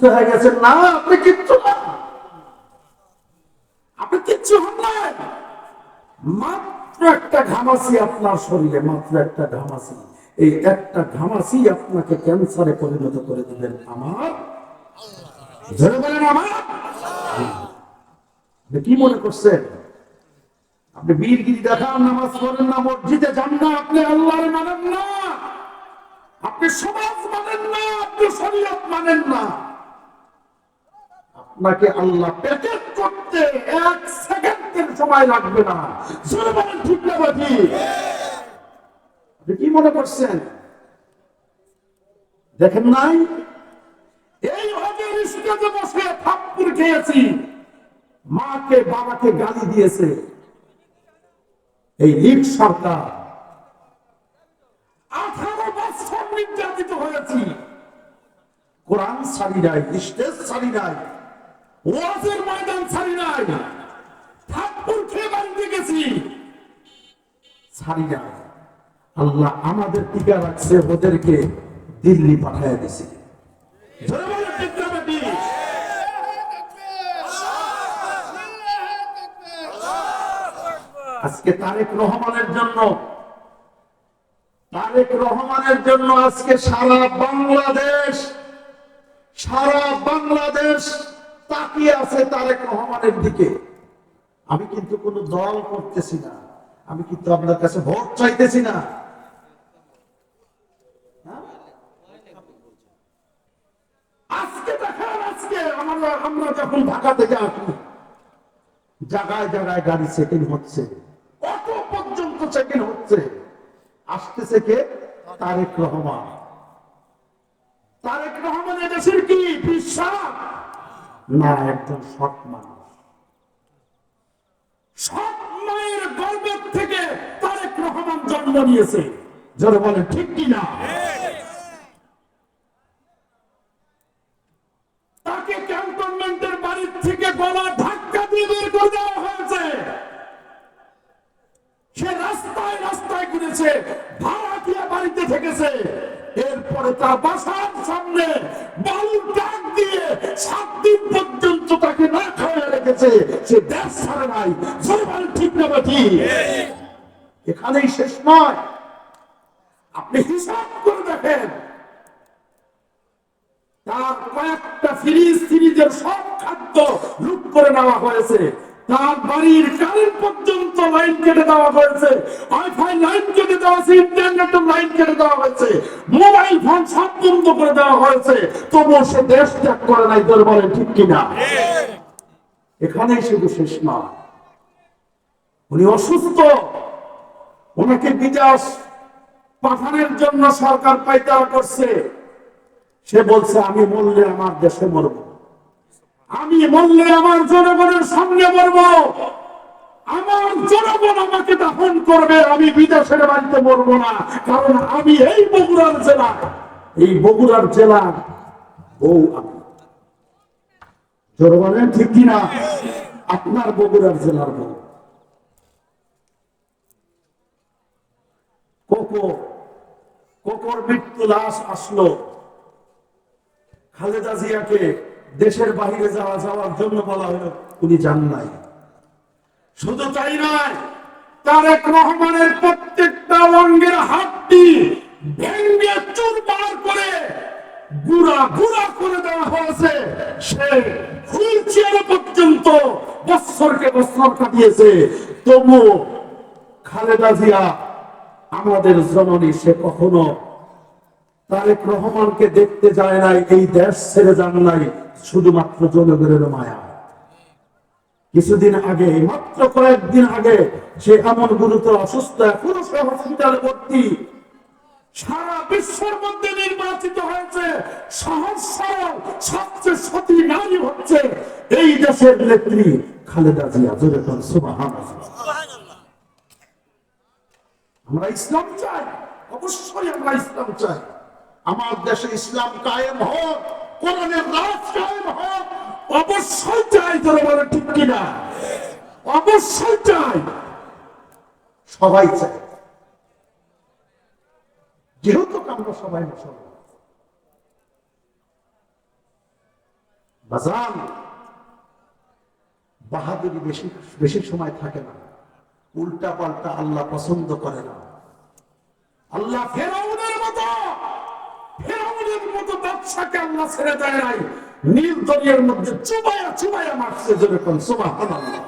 সুস্থ হয়ে গেছেন না, আপনি কিচ্ছু আপনি কিচ্ছু হন নাই মাত্র একটা ঘামাসি আপনার শরীরে, মাত্র একটা ঘামাসি এই একটা ঘামাসি আপনাকে ক্যান্সারে পরিণত করে দিবেন আমার। ধরে বলেন আমার। কি মনে করছেন? আপনি বীরগিরি দেখান, নামাজ পড়েন না, মসজিদে যান না, আপনি আল্লাহর মানেন না। আপনি সমাজ মানেন না, আপনি শরীয়ত মানেন না। আপনাকে আল্লাহ প্যাকেট করতে এক সেকেন্ডের সময় লাগবে না। ঠিক না কি মনে করছেন? দেখেন নাই? এই হজের বসে থাপ্পুর খেয়েছি, মাকে, বাবাকে গালি দিয়েছে। এই লীগ সরকার, আঠারো বছর নির্যাতিত হয়েছি। কোরআন সারি নাই, স্টেজ ছাড়ি নাই। ওয়াজের ময়দান ছাড়ি নাই। থাপ্পুর খেয়ে বাড়িতে গেছি। ছাড়ি আল্লাহ আমাদের টিকা রাখছে, ওদেরকে দিল্লি পাঠায় দিছে? আজকে তারেক রহমানের জন্য, তারেক রহমানের জন্য আজকে সারা বাংলাদেশ সারা বাংলাদেশ তাকিয়ে আছে তারেক রহমানের দিকে। আমি কিন্তু কোন দল করতেছি না। আমি কিন্তু আপনার কাছে ভোট চাইতেছি না। হ্যাঁ? আজকে দেখেন আজকে আমরা আমরা যখন ঢাকা থেকে আসি, জায়গায় জায়গায় গাড়ি চেকিং হচ্ছে। অটো পর্যন্ত চেকিং হচ্ছে। আসতেছে কে? তারেক রহমান। তারেক রহমান দেশের কি বিশ্বাস? না একজন সৎ মানুষ। সৎ মায়ের গর্বের থেকে তারেক রহমান জন্ম নিয়েছে। যারা বলে, ঠিক কিনা তাকে ক্যান্টনমেন্টের বাড়ির থেকে গলা ধাক্কা দিয়ে বের করে দেওয়া হয়েছে। সে রাস্তায় রাস্তায় ঘুরেছে, ভাড়া দিয়ে বাড়িতে থেকেছে। এরপরে তার বাসার সামনে বালুর ডাক রেখেছে সে দেশ ছাড়ে নাই জোরবার ঠিক না বাকি এখানেই শেষ নয়। আপনি হিসাব করে দেখেন। তার কয়েকটা সিরিজ সিরিজের সব খাদ্য লুট করে নেওয়া হয়েছে। তার বাড়ির কারেন্ট পর্যন্ত লাইন কেটে দেওয়া হয়েছে। ওয়াইফাই লাইন কেটে দেওয়া হয়েছে ইন্টারনেটের লাইন কেটে দেওয়া হয়েছে। মোবাইল ফোন করে দেওয়া হয়েছে। তবুও সে দেশ ত্যাগ করে নাই তোর বলে ঠিক কিনা? এখানেই শুধু শেষ নয় উনি অসুস্থ। ওনাকে বিদেশ পাঠানোর জন্য সরকার পাইতারা করছে। সে বলছে, আমি মরলে আমার দেশে মরব। আমি মরলে আমার জনগণের সামনে মরব। আমার জনগণ আমাকে দাফন করবে। আমি বিদেশের বাড়িতে মরব না। কারণ আমি এই বগুড়ার জেলা এই বগুড়ার জেলার বউ আমি। জনগণের ঠিক কিনা? আপনার বগুড়ার জেলার বউ কোকো, কোকোর মৃত্যু লাশ আসলো। খালেদা জিয়াকে দেশের বাহিরে যাওয়া যাওয়ার জন্য বলা হলো, উনি যান নাই। শুধু তাই নয়, তারেক রহমানের প্রত্যেকটা অঙ্গের হাতটি ভেঙ্গে চুরমার করে গুড়া গুড়া করে দেওয়া হয়েছে। সে চেয়ারে পর্যন্ত, বৎসরকে বৎসর কাটিয়েছে। তবু খালেদা জিয়া আমাদের জননী, সে কখনো তারেক রহমানকে দেখতে যায় নাই, এই দেশ ছেড়ে যান নাই, শুধুমাত্র জনগণের মায়া। কিছুদিন আগে, মাত্র কয়েকদিন আগে, সে এমন গুরুতর অসুস্থ, এখনও সে হসপিটালে ভর্তি। সারা বিশ্বের মধ্যে নির্বাচিত হয়েছে সবচেয়ে নারী হচ্ছে এই দেশের নেত্রী খালেদা জিয়া সুবাহান আমরা ইসলাম চাই, অবশ্যই আমরা ইসলাম চাই। আমার দেশে ইসলাম কায়েম হোক কোরআনের রাজ কায়েম হোক, অবশ্যই চাই তোরা ঠিক কিনা। অবশ্যই চাই। সবাই চাই আমরা সবাই মুসলমান। বাহাদুরি বেশি বেশি সময় থাকে না। উল্টা পাল্টা আল্লাহ পছন্দ করে না। আল্লাহ ফেরাউনের মতো ফেরাউনের মতো বাদশাকে আল্লাহ ছেড়ে দেয় নাই। নীল দরিয়ার মধ্যে চুবায়া চুবায়া মারছে যেরকম, সুবহানাল্লাহ।